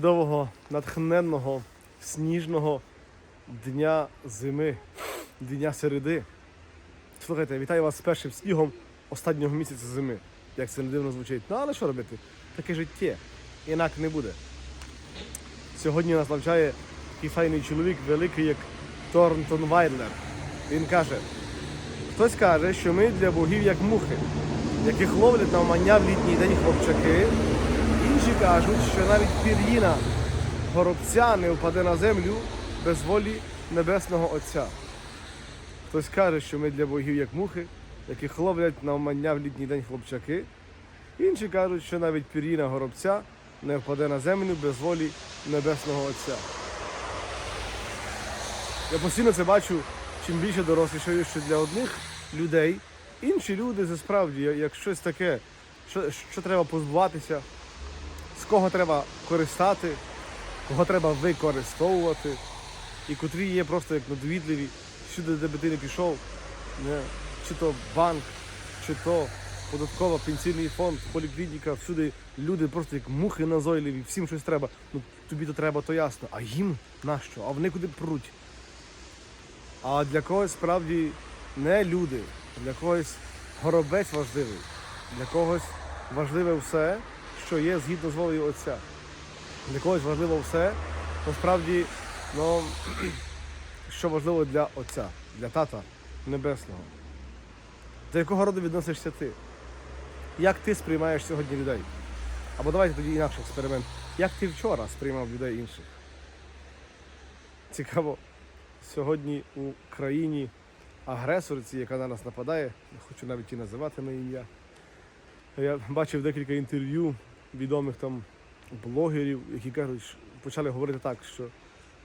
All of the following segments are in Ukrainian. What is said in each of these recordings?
чудового, натхненного, сніжного дня зими, дня середи. Слухайте, вітаю вас з першим снігом останнього місяця зими. Як це не дивно звучить. Ну але що робити? Таке життя. Інак не буде. Сьогодні нас навчає такий файний чоловік, великий, як Торнтон Вайдлер. Він каже: хтось каже, що ми для богів як мухи, яких ловлять навмання в літній день хлопчаки. Інші кажуть, що навіть пір'їна горобця не впаде на землю без волі Небесного Отця. Хтось каже, що ми для богів як мухи, яких ловлять навмання в літній день хлопчаки. Інші кажуть, що навіть пір'їна горобця не впаде на землю без волі Небесного Отця. Я постійно це бачу, чим більше дорослішаю, що для одних людей інші люди це справді, як щось таке, що, що треба позбуватися, з кого треба користати, кого треба використовувати, і котрі є просто як надвідливі, всюди, де би ти не пішов, не, чи то банк, чи то податкова, пенсійний фонд, поліклініка, всюди люди просто як мухи назойливі, всім щось треба. Ну тобі то треба, то ясно. А їм нащо? А вони куди пруть? А для когось справді не люди, для когось горобець важливий, для когось важливе все, що є згідно з волею Отця. Для когось важливо все, насправді, ну, що важливо для Отця, для Тата Небесного. До якого роду відносишся ти? Як ти сприймаєш сьогодні людей? Або давайте тоді інакший експеримент. Як ти вчора сприймав людей інших? Цікаво, сьогодні у країні агресорці, яка на нас нападає, не хочу навіть і називати на ім'я. Я бачив декілька інтерв'ю відомих там блогерів, які кажуть, почали говорити так, що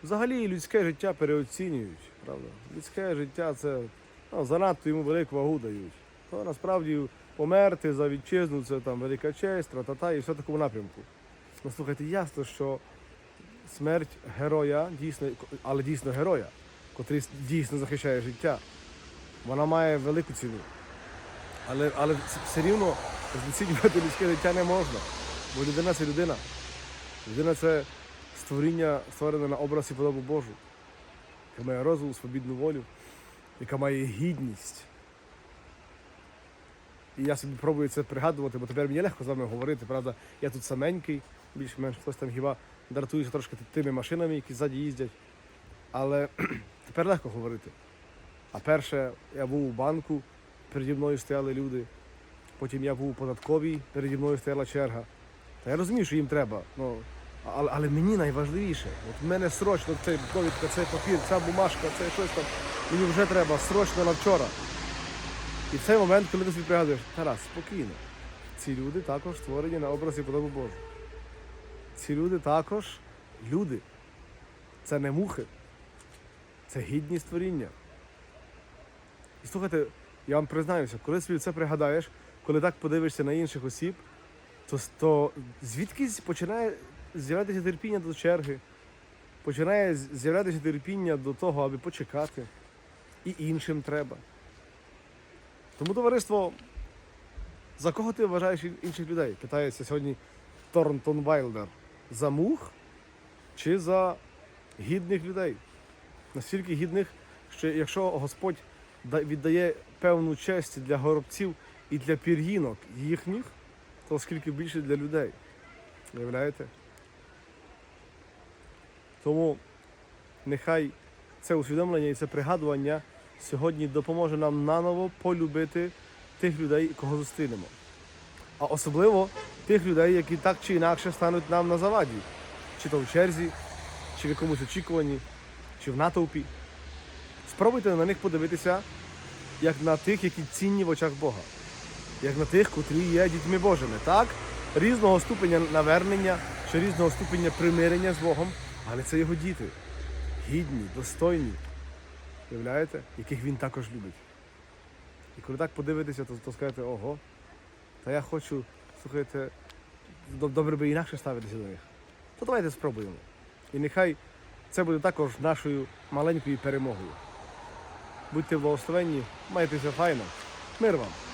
взагалі людське життя переоцінюють, правда? Людське життя це ну, занадто йому велику вагу дають. То насправді померти за вітчизну це там велика честь, тра-та-та, і все в такому напрямку. Ну, слухайте, ясно, що смерть героя, дійсно, але дійсно героя, котрий дійсно захищає життя, вона має велику ціну. Але, але все рівно знецінювати людське життя не можна. Бо людина це людина. Людина це створіння, створене на образ і подобу Божу, яка має розум, свобідну волю, яка має гідність. І я собі пробую це пригадувати, бо тепер мені легко з вами говорити, правда, я тут саменький, більш-менш хтось там хіба дратується трошки тими машинами, які ззаді їздять. Але тепер легко говорити. А перше, я був у банку, переді мною стояли люди. Потім я був у податковій, переді мною стояла черга. Та я розумію, що їм треба. Ну, але, але мені найважливіше. От в мене срочно цей довідка, цей папір, ця бумажка, це щось там. Мені вже треба срочно на вчора. І в цей момент, коли ти собі пригадуєш, Тарас, спокійно. Ці люди також створені на образі подобу Божу. Ці люди також люди. Це не мухи. Це гідні створіння. І слухайте, я вам признаюся, коли собі це пригадаєш, коли так подивишся на інших осіб, то, то звідкись починає з'являтися терпіння до черги, починає з'являтися терпіння до того, аби почекати. І іншим треба. Тому, товариство, за кого ти вважаєш інших людей? Питається сьогодні Торнтон Вайлдер. За мух чи за гідних людей? Настільки гідних, що якщо Господь віддає певну честь для горобців і для пір'їнок їхніх, то скільки більше для людей. Уявляєте? Тому нехай це усвідомлення і це пригадування сьогодні допоможе нам наново полюбити тих людей, кого зустрінемо. А особливо тих людей, які так чи інакше стануть нам на заваді, чи то в черзі, чи в якомусь очікуванні, чи в натовпі. Спробуйте на них подивитися, як на тих, які цінні в очах Бога, як на тих, котрі є дітьми Божими. Так, різного ступеня навернення чи різного ступеня примирення з Богом, але це його діти. Гідні, достойні, уявляєте, яких він також любить. І коли так подивитися, то, то скажете, ого, та я хочу, слухайте, добре би інакше ставитися до них. То давайте спробуємо. І нехай це буде також нашою маленькою перемогою. Будьте благословенні, майтеся файно. Мир вам!